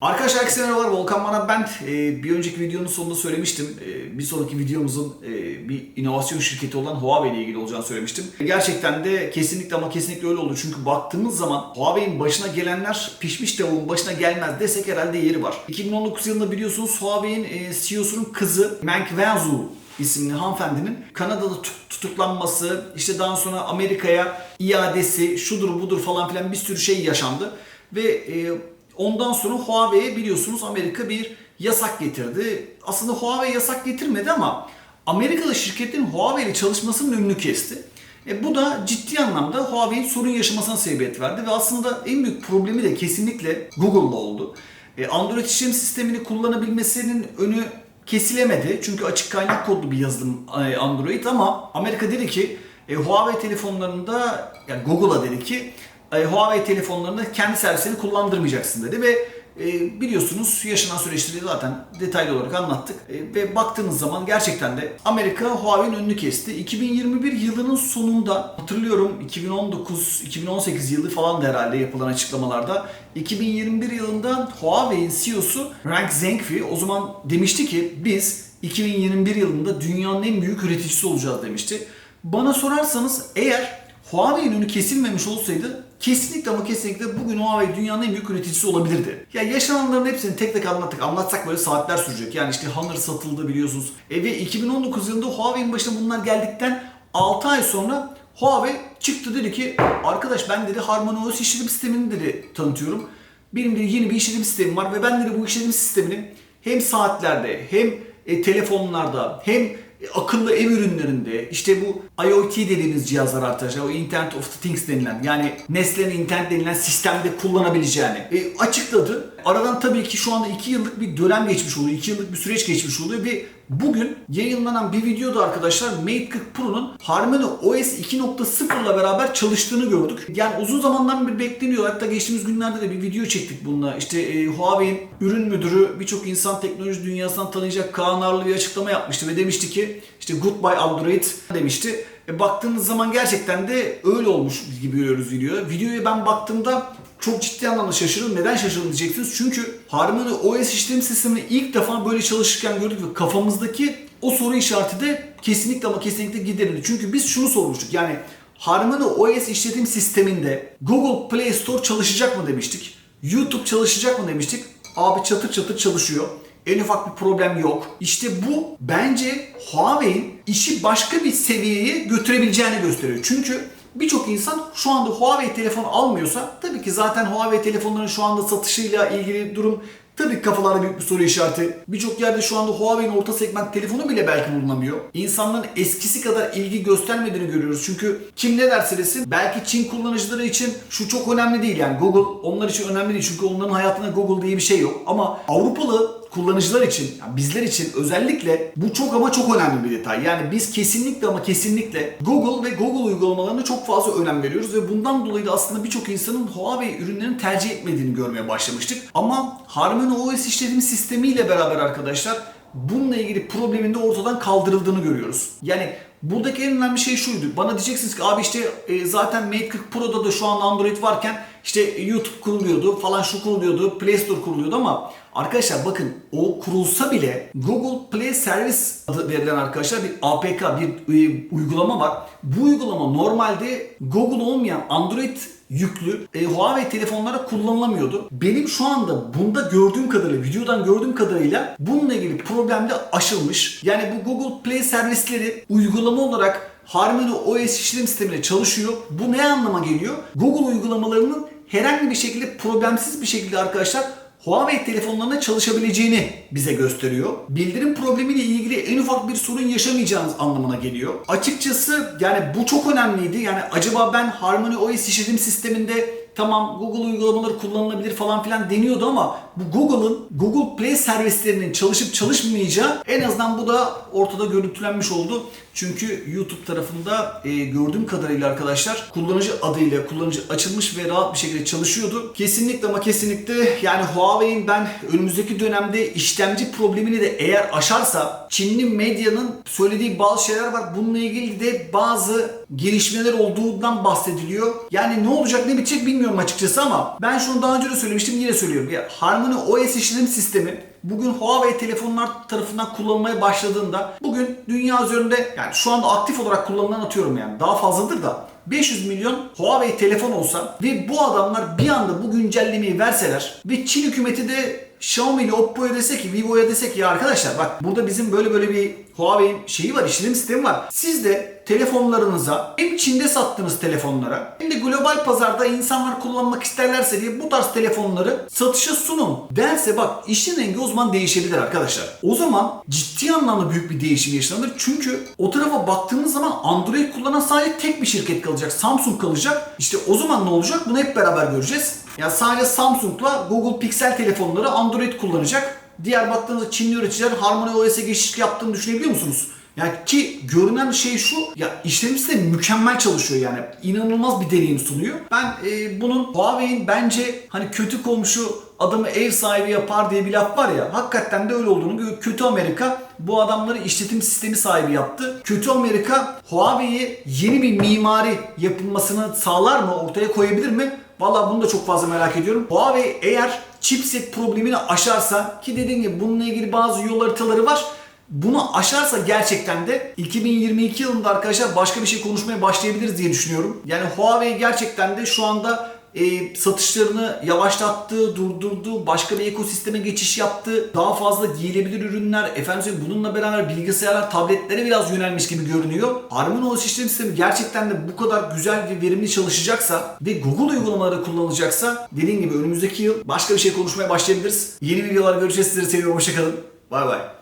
Arkadaşlar herkese merhabalar. Volkan Bana ben. Ee, bir önceki videonun sonunda söylemiştim. Ee, bir sonraki videomuzun e, bir inovasyon şirketi olan Huawei ile ilgili olacağını söylemiştim. Gerçekten de kesinlikle ama kesinlikle öyle oldu. Çünkü baktığımız zaman Huawei'nin başına gelenler pişmiş tavuğun başına gelmez desek herhalde yeri var. 2019 yılında biliyorsunuz Huawei'nin e, CEO'sunun kızı Meng Wanzhou isimli hanımefendinin Kanada'da tut- tutuklanması, işte daha sonra Amerika'ya iadesi, şudur budur falan filan bir sürü şey yaşandı. Ve e, ondan sonra Huawei'ye biliyorsunuz Amerika bir yasak getirdi. Aslında Huawei yasak getirmedi ama Amerikalı şirketlerin Huawei ile çalışmasının önünü kesti. E, bu da ciddi anlamda Huawei'nin sorun yaşamasına sebebiyet verdi ve aslında en büyük problemi de kesinlikle Google'la oldu. E, Android işlem sistemini kullanabilmesinin önü kesilemedi. Çünkü açık kaynak kodlu bir yazılım e, Android ama Amerika dedi ki e, Huawei telefonlarında yani Google'a dedi ki e, Huawei telefonlarında kendi servislerini kullandırmayacaksın dedi ve e, biliyorsunuz yaşanan süreçleri zaten detaylı olarak anlattık E, ve baktığınız zaman gerçekten de Amerika Huawei'nin önünü kesti. 2021 yılının sonunda hatırlıyorum 2019-2018 yılı falan da herhalde yapılan açıklamalarda 2021 yılında Huawei'in CEO'su Frank Zhengfi o zaman demişti ki biz 2021 yılında dünyanın en büyük üreticisi olacağız demişti. Bana sorarsanız eğer Huawei'nin önü kesilmemiş olsaydı kesinlikle ama kesinlikle bugün Huawei dünyanın en büyük üreticisi olabilirdi. Ya yaşananların hepsini tek tek anlattık. Anlatsak böyle saatler sürecek. Yani işte Honor satıldı biliyorsunuz. E ve 2019 yılında Huawei'nin başına bunlar geldikten 6 ay sonra Huawei çıktı dedi ki arkadaş ben dedi HarmonyOS işletim sistemini dedi tanıtıyorum. Benim dedi yeni bir işletim sistemim var ve ben dedi bu işletim sistemini hem saatlerde hem e, telefonlarda hem e, akıllı ev ürünlerinde işte bu IoT dediğimiz cihazlar arkadaşlar o Internet of the Things denilen yani Nestle'nin internet denilen sistemde kullanabileceğini e, açıkladı. Aradan tabii ki şu anda 2 yıllık bir dönem geçmiş oluyor. 2 yıllık bir süreç geçmiş oluyor ve bugün yayınlanan bir videoda arkadaşlar Mate 40 Pro'nun Harmony OS 2.0 ile beraber çalıştığını gördük. Yani uzun zamandan bir bekleniyor. Hatta geçtiğimiz günlerde de bir video çektik bununla. İşte e, Huawei'in ürün müdürü birçok insan teknoloji dünyasından tanıyacak Kaan Arlı bir açıklama yapmıştı ve demişti ki işte goodbye Android demişti. E, baktığınız zaman gerçekten de öyle olmuş gibi görüyoruz videoya. Videoya ben baktığımda çok ciddi anlamda şaşırdım. Neden şaşırdım diyeceksiniz. Çünkü Harmony OS işlem sistemini ilk defa böyle çalışırken gördük ve kafamızdaki o soru işareti de kesinlikle ama kesinlikle giderildi. Çünkü biz şunu sormuştuk. Yani Harmony OS işletim sisteminde Google Play Store çalışacak mı demiştik. YouTube çalışacak mı demiştik. Abi çatır çatır çalışıyor. En ufak bir problem yok. İşte bu bence Huawei'in işi başka bir seviyeye götürebileceğini gösteriyor. Çünkü birçok insan şu anda Huawei telefon almıyorsa tabii ki zaten Huawei telefonların şu anda satışıyla ilgili durum Tabii ki kafalarda büyük bir soru işareti. Birçok yerde şu anda Huawei'nin orta segment telefonu bile belki bulunamıyor. İnsanların eskisi kadar ilgi göstermediğini görüyoruz. Çünkü kim ne derse desin belki Çin kullanıcıları için şu çok önemli değil. Yani Google onlar için önemli değil. Çünkü onların hayatında Google diye bir şey yok. Ama Avrupalı kullanıcılar için, yani bizler için özellikle bu çok ama çok önemli bir detay. Yani biz kesinlikle ama kesinlikle Google ve Google uygulamalarına çok fazla önem veriyoruz ve bundan dolayı da aslında birçok insanın Huawei ürünlerini tercih etmediğini görmeye başlamıştık. Ama Harmony OS işletim sistemiyle beraber arkadaşlar bununla ilgili problemin de ortadan kaldırıldığını görüyoruz. Yani buradaki en önemli şey şuydu. Bana diyeceksiniz ki abi işte e, zaten Mate 40 Pro'da da şu an Android varken işte YouTube kuruluyordu falan şu kuruluyordu, Play Store kuruluyordu ama arkadaşlar bakın o kurulsa bile Google Play Service adı verilen arkadaşlar bir APK, bir e, uygulama var. Bu uygulama normalde Google olmayan Android yüklü e, Huawei telefonlara kullanılamıyordu. Benim şu anda bunda gördüğüm kadarıyla, videodan gördüğüm kadarıyla bununla ilgili problem de aşılmış. Yani bu Google Play servisleri uygulama olarak Harmony OS işlem sistemiyle çalışıyor. Bu ne anlama geliyor? Google uygulamalarının herhangi bir şekilde problemsiz bir şekilde arkadaşlar Huawei telefonlarına çalışabileceğini bize gösteriyor. Bildirim problemiyle ilgili en ufak bir sorun yaşamayacağınız anlamına geliyor. Açıkçası yani bu çok önemliydi. Yani acaba ben Harmony OS işletim sisteminde tamam Google uygulamaları kullanılabilir falan filan deniyordu ama bu Google'ın Google Play servislerinin çalışıp çalışmayacağı en azından bu da ortada görüntülenmiş oldu. Çünkü YouTube tarafında e, gördüğüm kadarıyla arkadaşlar kullanıcı adıyla kullanıcı açılmış ve rahat bir şekilde çalışıyordu. Kesinlikle ama kesinlikle yani Huawei'in ben önümüzdeki dönemde işlemci problemini de eğer aşarsa Çinli medyanın söylediği bazı şeyler var. Bununla ilgili de bazı gelişmeler olduğundan bahsediliyor. Yani ne olacak ne bitecek bilmiyorum açıkçası ama ben şunu daha önce de söylemiştim yine söylüyorum. Ya Harmony OS işletim sistemi bugün Huawei telefonlar tarafından kullanılmaya başladığında bugün dünya üzerinde yani şu anda aktif olarak kullanılan atıyorum yani daha fazladır da 500 milyon Huawei telefon olsa ve bu adamlar bir anda bu güncellemeyi verseler ve Çin hükümeti de Xiaomi ile Oppo'ya dese ki Vivo'ya dese ki ya arkadaşlar bak burada bizim böyle böyle bir Huawei'in şeyi var işletim sistemi var. Siz de telefonlarınıza hem Çin'de sattığınız telefonlara hem de global pazarda insanlar kullanmak isterlerse diye bu tarz telefonları satışa sunun derse bak işin rengi o zaman değişebilir arkadaşlar. O zaman ciddi anlamda büyük bir değişim yaşanır. Çünkü o tarafa baktığınız zaman Android kullanan sadece tek bir şirket kalacak. Samsung kalacak. İşte o zaman ne olacak? Bunu hep beraber göreceğiz. Yani sadece Samsung'la Google Pixel telefonları Android kullanacak. Diğer baktığınızda Çinli üreticiler Harmony OS'e geçiş yaptığını düşünebiliyor musunuz? Yani ki görünen şey şu, ya işletim sistemi mükemmel çalışıyor yani. İnanılmaz bir deneyim sunuyor. Ben e, bunun Huawei'in bence hani kötü komşu adamı ev sahibi yapar diye bir laf var ya. Hakikaten de öyle olduğunu görüyor. Kötü Amerika bu adamları işletim sistemi sahibi yaptı. Kötü Amerika Huawei'ye yeni bir mimari yapılmasını sağlar mı? Ortaya koyabilir mi? Vallahi bunu da çok fazla merak ediyorum. Huawei eğer chipset problemini aşarsa ki dediğim gibi bununla ilgili bazı yol haritaları var. Bunu aşarsa gerçekten de 2022 yılında arkadaşlar başka bir şey konuşmaya başlayabiliriz diye düşünüyorum. Yani Huawei gerçekten de şu anda e, satışlarını yavaşlattı, durdurdu, başka bir ekosisteme geçiş yaptı. Daha fazla giyilebilir ürünler, efendim bununla beraber bilgisayarlar, tabletlere biraz yönelmiş gibi görünüyor. Harmony OS işlem sistemi gerçekten de bu kadar güzel ve verimli çalışacaksa ve Google uygulamaları kullanılacaksa dediğim gibi önümüzdeki yıl başka bir şey konuşmaya başlayabiliriz. Yeni videolar görüşeceğiz. Sizleri seviyorum. Hoşçakalın. Bay bay.